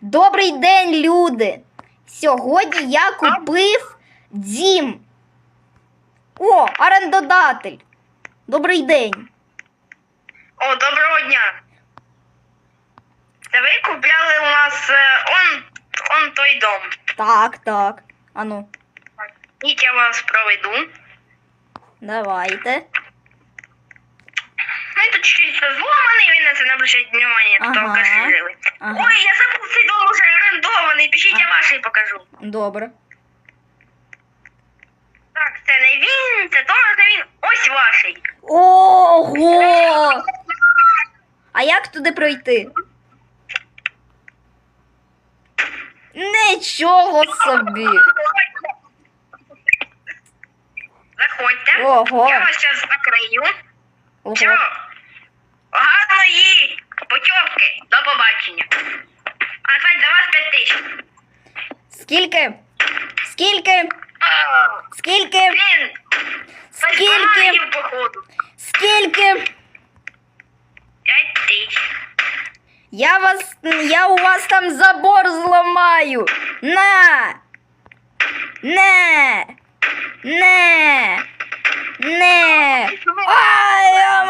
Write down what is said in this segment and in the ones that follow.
Добрий день, люди! Сьогодні я купив дім. О, орендодатель. Добрий день. О, доброго дня. Це ви купляли у нас е, он, он той дом. Так, так. Ану, Ніч я вас проведу. давайте. Ну, і тут чуть зломаний, він на це не обращає внимання, тут Ага. алкаші жили. Ага. Ой, я забув, цей дом уже орендований, пишіть, я ваший покажу. Добре. Так, це не він, це теж не він, ось ваший. Ого! А як туди пройти? Нічого собі. Заходьте. Ого. Я вас зараз закрию. Ого. Все. Побачення. А кстати, за вас 5 тисяч. Скільки? Скільки? Скільки? Блін, Скільки? Скільки? походу. Скільки? 5 тисяч. Я вас. Я у вас там забор зламаю. На! Не! Не! Не! Ай, я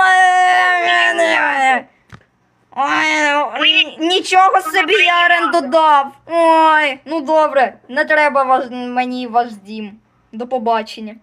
Ой, нічого собі я оренду дав. Ой, ну добре, не треба ваш, мені ваш дім. До побачення.